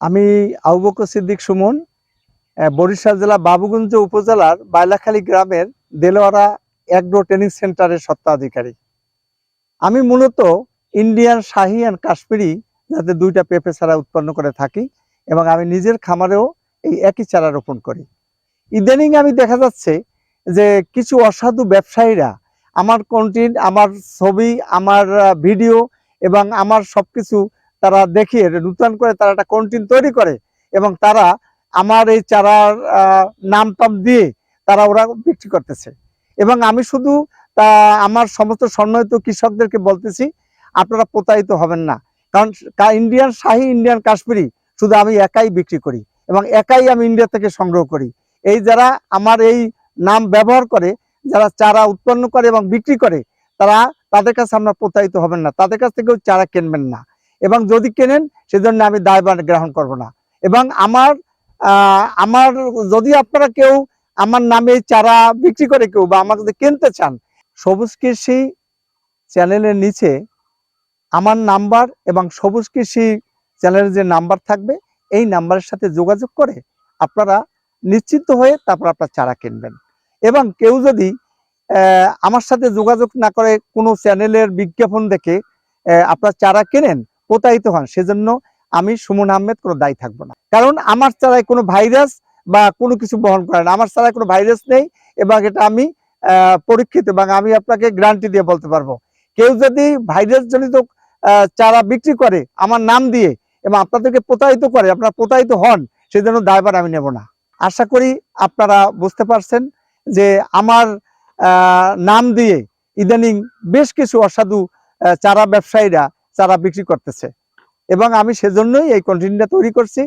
আমি আবুবকর সিদ্দিক সুমন বরিশাল জেলা বাবুগঞ্জ উপজেলার বাইলাখালী গ্রামের দেলোয়ারা অ্যাগ্রো ট্রেনিং সেন্টারের সত্ত্বাধিকারী আমি মূলত ইন্ডিয়ান শাহি অ্যান্ড কাশ্মীরি যাতে দুইটা পেঁপে চারা উৎপন্ন করে থাকি এবং আমি নিজের খামারেও এই একই চারা রোপণ করি। ইদানিং আমি দেখা যাচ্ছে যে কিছু অসাধু ব্যবসায়ীরা আমার কন্টেন্ট আমার ছবি, আমার ভিডিও এবং আমার সবকিছু তারা দেখিয়ে নূতন করে তারা একটা কন্টেন্ট তৈরি করে এবং তারা আমার এই চারার নাম টাম দিয়ে তারা ওরা বিক্রি করতেছে। এবং আমি শুধু তা, আমার সমস্ত সম্মানিত কৃষকদেরকে বলতেছি, আপনারা প্রতারিত হবেন না। কারণ ইন্ডিয়ান শাহী ইন্ডিয়ান কাশ্মীরি শুধু আমি একাই বিক্রি করি এবং একাই আমি ইন্ডিয়া থেকে সংগ্রহ করি। এই যারা আমার এই নাম ব্যবহার করে, যারা চারা উৎপন্ন করে এবং বিক্রি করে, তারা, তাদের কাছে আপনার প্রতারিত হবেন না। তাদের কাছ থেকেও চারা কিনবেন না। এবং যদি কেনেন, সেজন্য আমি দায়ভার গ্রহণ করব না। এবং আমার আমার যদি আপনারা কেউ আমার নামে চারা বিক্রি করে কেউ বা আমার যদি কিনতে চান, সবুজ কৃষি চ্যানেলের নিচে আমার নাম্বার এবং সবুজ কৃষি চ্যানেলের যে নাম্বার থাকবে, এই নাম্বারের সাথে যোগাযোগ করে আপনারা নিশ্চিন্ত হয়ে তারপর আপনার চারা কিনবেন। এবং কেউ যদি আমার সাথে যোগাযোগ না করে কোনো চ্যানেলের বিজ্ঞাপন দেখে আপনার চারা কেনেন প্রতারিত হন, সেজন্য আমি সুমন আহমেদ কোনো দায়ী থাকব না। কারণ আমার চারায় কোনো ভাইরাস বা কোনো কিছু বহন করে না। আমার চারায় কোনো ভাইরাস নেই এবং এটা আমি পরীক্ষিত এবং আমি আপনাকে গ্যারান্টি দিয়ে বলতে পারব। কেউ যদি ভাইরাস জনিত চারা বিক্রি করে আমার নাম দিয়ে এবং আপনাদেরকে প্রতারিত করে, আপনারা প্রতারিত হন, সেজন্য দায়বার আমি নেব না। আশা করি আপনারা বুঝতে পারছেন যে আমার নাম দিয়ে ইদানিং বেশ কিছু অসাধু চারা ব্যবসায়ীরা চারা বিক্রি করতেছে। এবং আমি সেজন্যই এই কন্টেন্টটা তৈরি করছি।